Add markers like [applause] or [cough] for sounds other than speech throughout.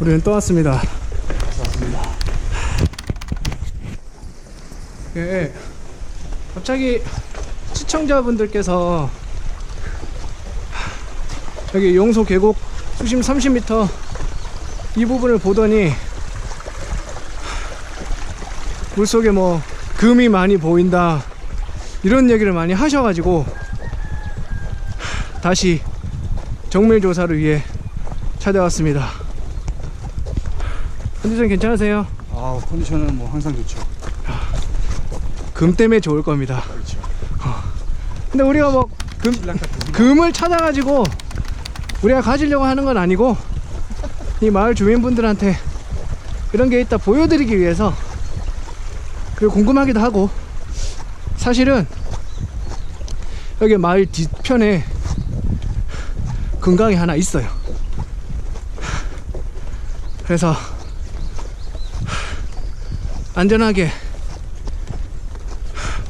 우리는 또 왔습니다. 예, 갑자기 시청자분들께서 여기 용소 계곡 수심 30m 이 부분을 보더니 물속에 뭐 금이 많이 보인다 이런 얘기를 많이 하셔가지고 다시 정밀 조사를 위해 찾아왔습니다. 컨디션 괜찮으세요? 아 컨디션은 뭐 항상 좋죠. 금 때문에 좋을 겁니다. 그렇죠. 근데 우리가 뭐 금, 금을 찾아가지고 우리가 가지려고 하는 건 아니고 이 마을 주민분들한테 이런 게 있다 보여드리기 위해서 그리고 궁금하기도 하고 사실은 여기 마을 뒤편에 금강이 하나 있어요. 그래서 안전하게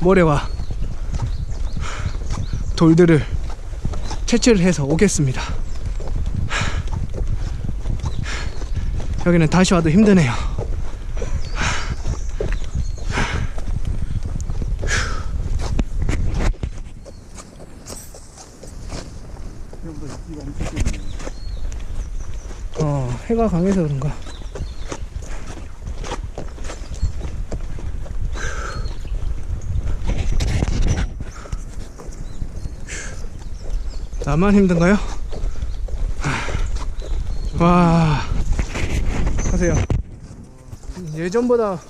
모래와 돌들을 채취를 해서 오겠습니다. 여기는 다시 와도 힘드네요. 어, 해가 강해서 그런가. 나만 힘든가요? 와, 하세요. 예전보다.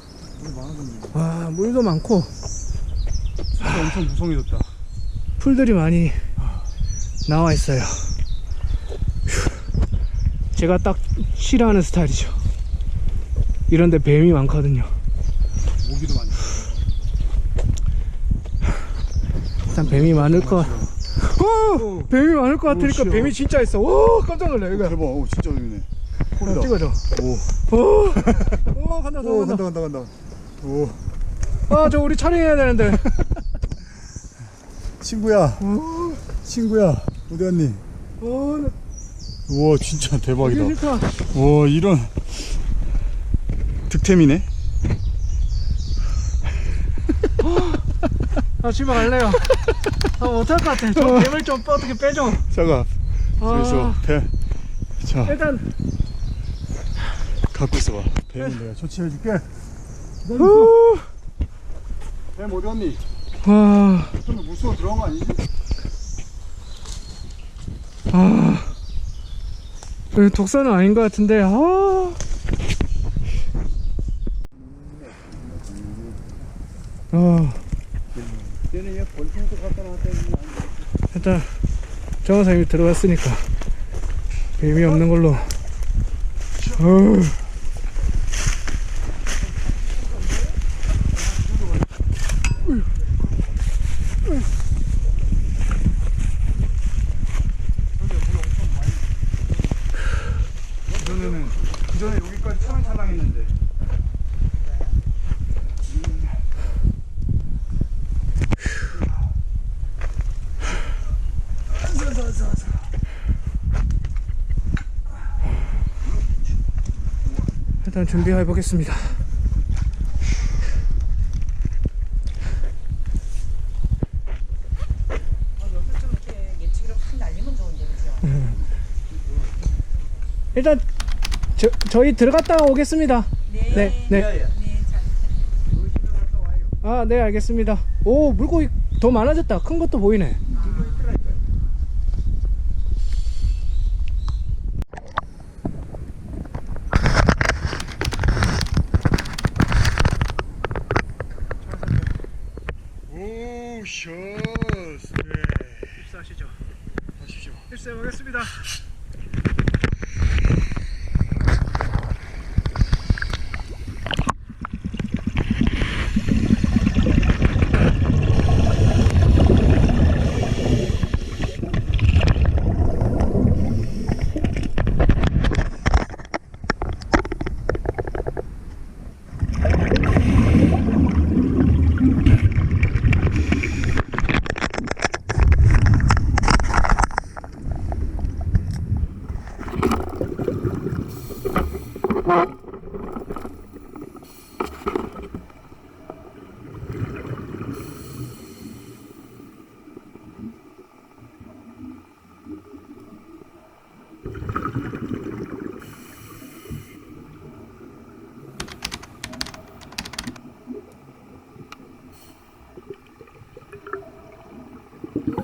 와 물도 많고 진짜 엄청 무성해졌다. 풀들이 많이 나와 있어요. 휴. 제가 딱 싫어하는 스타일이죠. 이런데 뱀이 많거든요. 모기도 많이. 일단 뱀이 많을 거. 어! 뱀이 많을 것 같으니까 싫어. 뱀이 진짜 있어. 오 깜짝 놀래 이거. 대박. 오 진짜 재밌네. 어, 찍어줘. 오. 오, 오 간다 오 간다. 간다 간다 간다. 오 아 저 우리 촬영해야 되는데. [laughs] 친구야. 오, 친구야. 어디 갔니? 오, 나 우와 진짜 대박이다. 와 이런 득템이네. 아 집에 갈래요. 아 못할 것 같아. 저 뱀을 좀 어떻게 빼줘. 잠깐. 그래서 아, 뱀. 자 일단 갖고 있어봐. 뱀은 내가 처치해줄게. 후. 뱀 어디 갔니? 와, 좀 물속으로 들어간 거 아니지? 아, 여기 독사는 아닌 것 같은데. 아. 아, 얘는 얘 벌통도 갖다 놨다 일단 정원사님이 들어왔으니까 뱀이 없는 걸로. 어우. 그전에는 그전에 여기까지 찰랑찰랑했는데 일단 준비해 보겠습니다. 그죠? 일단 저, 저희 들어갔다가 오겠습니다. 네. 네, 네. 네, 잘. 아, 네, 알겠습니다. 오, 물고기 더 많아졌다. 큰 것도 보이네. 오 샷. 입사하시죠. 하십 보겠습니다.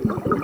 Thank you.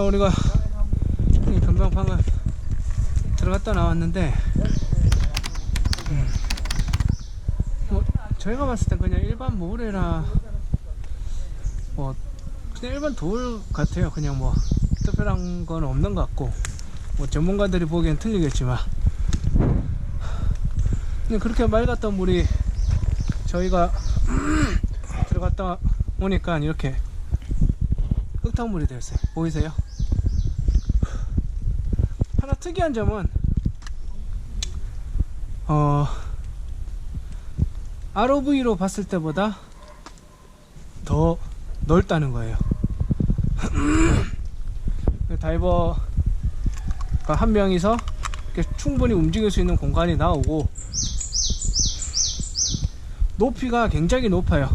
자 우리가 이 금방 방금 들어갔다 나왔는데 음, 뭐 저희가 봤을 땐 그냥 일반 모래라 뭐 그냥 일반 돌 같아요 그냥 뭐 특별한 건 없는 것 같고 뭐 전문가들이 보기엔 틀리겠지만 근데 그렇게 맑았던 물이 저희가 [clears throat] 들어갔다 오니까 이렇게 흙탕물이 되었어요. 보이세요? 특이한 점은 어 ROV로 봤을 때보다 더 넓다는 거예요. [clears throat] 다이버가 한 명이서 충분히 움직일 수 있는 공간이 나오고 높이가 굉장히 높아요.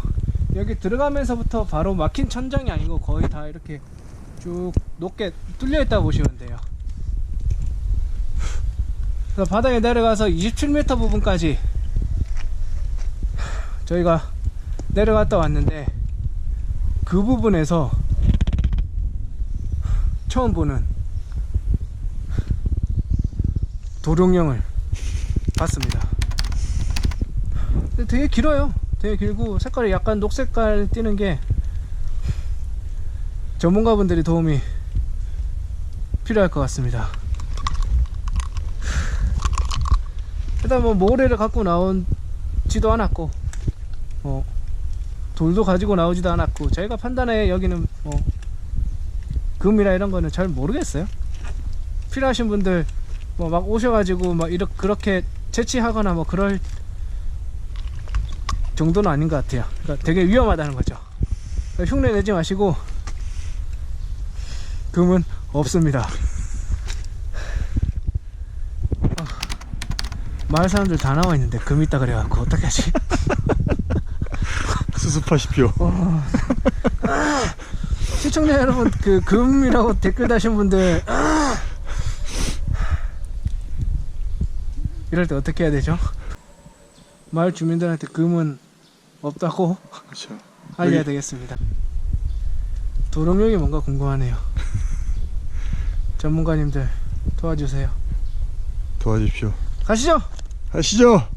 여기 들어가면서부터 바로 막힌 천장이 아니고 거의 다 이렇게 쭉 높게 뚫려 있다 보시면 돼요. 그래서 바닥에 내려가서 27m 부분까지 저희가 내려갔다 왔는데 그 부분에서 처음 보는 도룡령을 봤습니다. 되게 길어요. 되게 길고 색깔이 약간 녹색깔 띄는 게 전문가분들이 도움이 필요할 것 같습니다. 일단 뭐 모래를 갖고 나온지도 않았고 뭐 돌도 가지고 나오지도 않았고 저희가 판단해 여기는 뭐 금이나 이런 거는 잘 모르겠어요. 필요하신 분들 뭐 막 오셔가지고 막 이렇게 그렇게 채취하거나 뭐 그럴 정도는 아닌 것 같아요. 그러니까 되게 위험하다는 거죠. 흉내 내지 마시고 금은 없습니다. 마을 사람들 다 나와 있는데 금 있다 그래갖고 어떡하지? [laughs] 수습하십시오. 시청자 여러분 그 금이라고 댓글 다신 분들 이럴 때 어떻게 해야 되죠? 마을 주민들한테 금은 없다고 그렇죠. 알려야 여기- 되겠습니다. 도롱뇽이 뭔가 궁금하네요. [laughs] 전문가님들 도와주세요. 도와주십시오. 가시죠. 하시죠.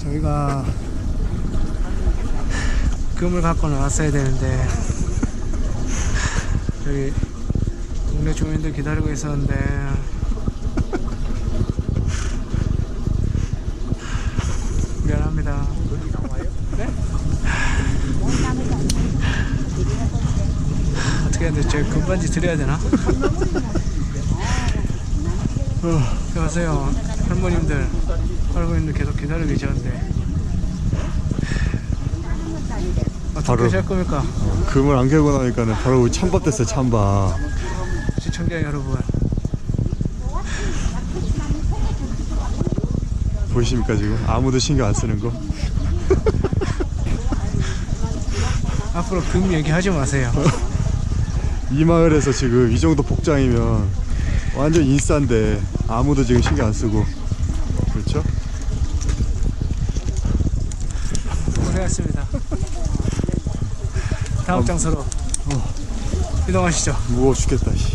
저희가 금을 갖고 나왔어야 되는데 저기 동네 주민들 기다리고 있었는데 미안합니다. 네? 어떻게 해야 돼? 제 금반지 드려야 되나? 여보세요 할머님들 할머님들 계속 기다리고 계셨는데 어떻게 바로- 하실 겁니까? 금을 안 개고 나니까는 바로 찬밥 됐어요. 찬밥. 시청자 여러분 보이십니까 지금? 아무도 신경 안 쓰는 거. [laughs] 앞으로 금 얘기하지 마세요 [laughs] 이 마을에서 지금 이 정도 복장이면 완전 인싸인데 아무도 지금 신경 안 쓰고 그렇죠? 고생했습니다 다음 장소로 이동하시죠. 무거워 죽겠다 씨.